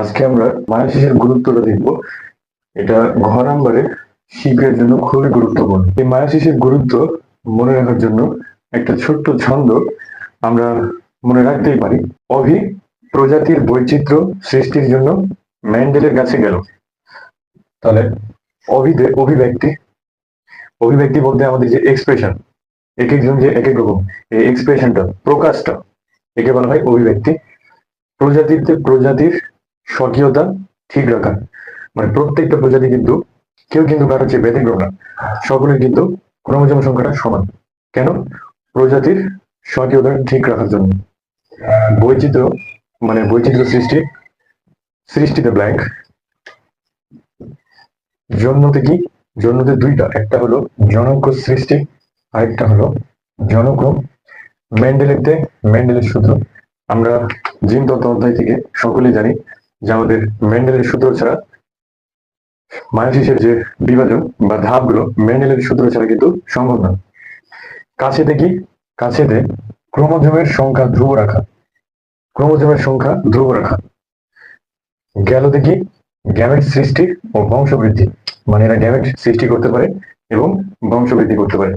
আজকে আমরা মায়াশিসের গুরুত্বটা দেখব। এটা ঘর নাম্বারে শিল্পের জন্য খুবই গুরুত্বপূর্ণ। এই মায়াশিসের গুরুত্ব মনে রাখার জন্য একটা ছোট্ট ছন্দ আমরা মনে রাখতেই পারি। অভি প্রজাতির বৈচিত্র্য সৃষ্টির জন্য ম্যান্ডেলের কাছে গেল। তাহলে অভিদে, অভিব্যক্তি। অভিব্যক্তি বলতে আমাদের যে এক্সপ্রেশন এক একজন যে এক এক রকম, এই এক্সপ্রেশনটা প্রকাশটা, একে বলা হয় অভিব্যক্তি। প্রজাতিতে প্রজাতির স্বকীয়তা ঠিক রাখা। মানে প্রত্যেকটা প্রজাতি কিন্তু, কেউ কিন্তু কারও চেয়ে ব্যতিক্রম না। সকলের কিন্তু ক্রোমোজোম সংখ্যাটা সমান। কেন? প্রজাতির স্বকীয়তা ঠিক রাখার জন্য। বৈচিত্র্য মানে বৈচিত্র্য সৃষ্টি, সৃষ্টিতে ব্ল্যাঙ্ক জন্মতে কি? জন্মতে দুইটা। একটা হলো জনক সৃষ্টি, আরেকটা হলো জনক মেন্ডেলেতে মেন্ডেলের সূত্র। আমরা জিন তত্ত্ব অধ্যায় থেকে সকলেই জানি যে আমাদের মেন্ডেলের সূত্র ছাড়া মায়াশিসের যে বিভাজন বা ধাপগুলো মেন্ডেলের সূত্র ছাড়া কিন্তু সম্ভব না কাছেতে কি কাছেতে ক্রোমোজোমের সংখ্যা ধ্রুব রাখা। ক্রোমোজোমের সংখ্যা ধ্রুব রাখা। গেল দেখি গ্যামেট সৃষ্টি ও বংশবৃদ্ধি। মানে এরা গ্যামেট সৃষ্টি করতে পারে এবং বংশবৃদ্ধি করতে পারে।